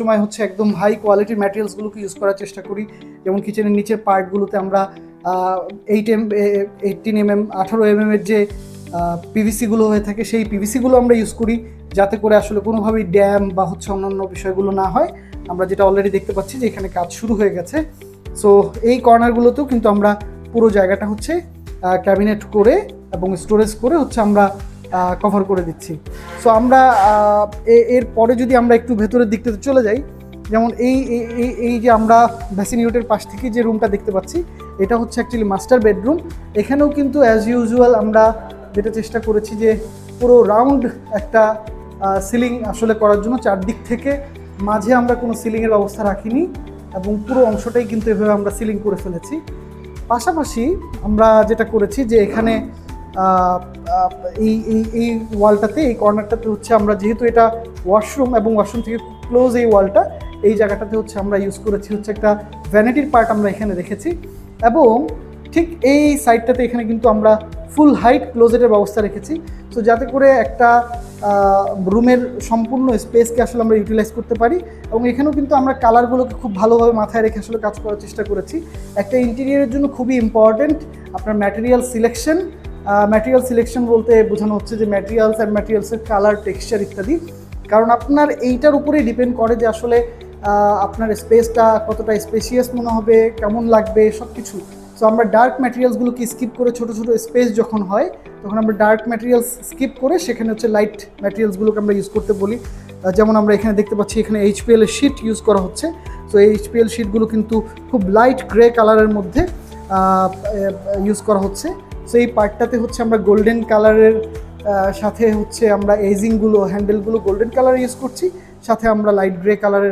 সময় হচ্ছে একদম হাই কোয়ালিটির ম্যাটেরিয়ালসগুলোকে ইউজ করার চেষ্টা করি। যেমন কিচেনের নিচের পার্টগুলোতে আমরা eight M eighteen M M আঠারো এম এর যে পিভিসিগুলো হয়ে থাকে, সেই পিভিসিগুলো আমরা ইউজ করি। যাতে করে আসলে কোনোভাবেই ড্যাম বা হচ্ছে অন্যান্য বিষয়গুলো না হয়। আমরা যেটা অলরেডি দেখতে পাচ্ছি যে এখানে কাজ শুরু হয়ে গেছে। সো এই কর্নারগুলোতেও কিন্তু আমরা পুরো জায়গাটা হচ্ছে ক্যাবিনেট করে এবং স্টোরেজ করে হচ্ছে আমরা কভার করে দিচ্ছি। সো আমরা এর পরে যদি আমরা একটু ভেতরের দিকটাতে চলে যাই, যেমন এই, এই- যে আমরা ভ্যাসিন ইউটের পাশ থেকে যে রুমটা দেখতে পাচ্ছি, এটা হচ্ছে অ্যাকচুয়ালি মাস্টার বেডরুম এখানেও কিন্তু অ্যাজ ইউজুয়াল আমরা যেটা চেষ্টা করেছি যে পুরো রাউন্ড একটা সিলিং আসলে করার জন্য। চারদিক থেকে মাঝে আমরা কোনো সিলিংয়ের ব্যবস্থা রাখিনি এবং পুরো অংশটাই কিন্তু এভাবে আমরা সিলিং করে ফেলেছি। পাশাপাশি আমরা যেটা করেছি যে এখানে এই এই এই ওয়ালটাতে, এই কর্নারটাতে হচ্ছে আমরা যেহেতু এটা ওয়াশরুম এবং ওয়াশরুম থেকে ক্লোজ এই ওয়ালটা, এই জায়গাটাতে হচ্ছে আমরা ইউজ করেছি হচ্ছে একটা ভ্যানিটির পার্ট আমরা এখানে রেখেছি। এবং ঠিক এই সাইডটাতে এখানে কিন্তু আমরা ফুল হাইট ক্লোজেটের ব্যবস্থা রেখেছি। তো যাতে করে একটা রুমের সম্পূর্ণ স্পেসকে আসলে আমরা ইউটিলাইজ করতে পারি এবং এখানেও কিন্তু আমরা কালারগুলোকে খুব ভালোভাবে মাথায় রেখে আসলে কাজ করার চেষ্টা করেছি। একটা ইন্টেরিয়রের জন্য খুবই ইম্পর্ট্যান্ট আপনার ম্যাটেরিয়াল সিলেকশন ম্যাটেরিয়াল সিলেকশন বলতে বোঝানো হচ্ছে যে ম্যাটেরিয়ালস অ্যান্ড ম্যাটেরিয়ালসের কালার টেক্সচার ইত্যাদি। কারণ আপনার এইটার উপরেই ডিপেন্ড করে যে আসলে আপনার স্পেসটা কতটা স্পেশিয়াস মনে হবে, কেমন লাগবে সব কিছু সো আমরা ডার্ক ম্যাটেরিয়ালসগুলোকে স্কিপ করে ছোট ছোট স্পেস যখন হয়, তখন আমরা ডার্ক ম্যাটেরিয়ালস স্কিপ করে সেখানে হচ্ছে লাইট ম্যাটেরিয়ালসগুলোকে আমরা ইউজ করতে বলি। যেমন আমরা এখানে দেখতে পাচ্ছি, এখানে এইচপিএল শিট ইউজ করা হচ্ছে। তো এই এইচপিএল শিটগুলো কিন্তু খুব লাইট গ্রে কালারের মধ্যে ইউজ করা হচ্ছে। সো এই পার্টটাতে হচ্ছে আমরা গোল্ডেন কালারের সাথে হচ্ছে আমরা এজিংগুলো হ্যান্ডেলগুলো গোল্ডেন কালার ইউজ করছি। সাথে আমরা লাইট গ্রে কালারের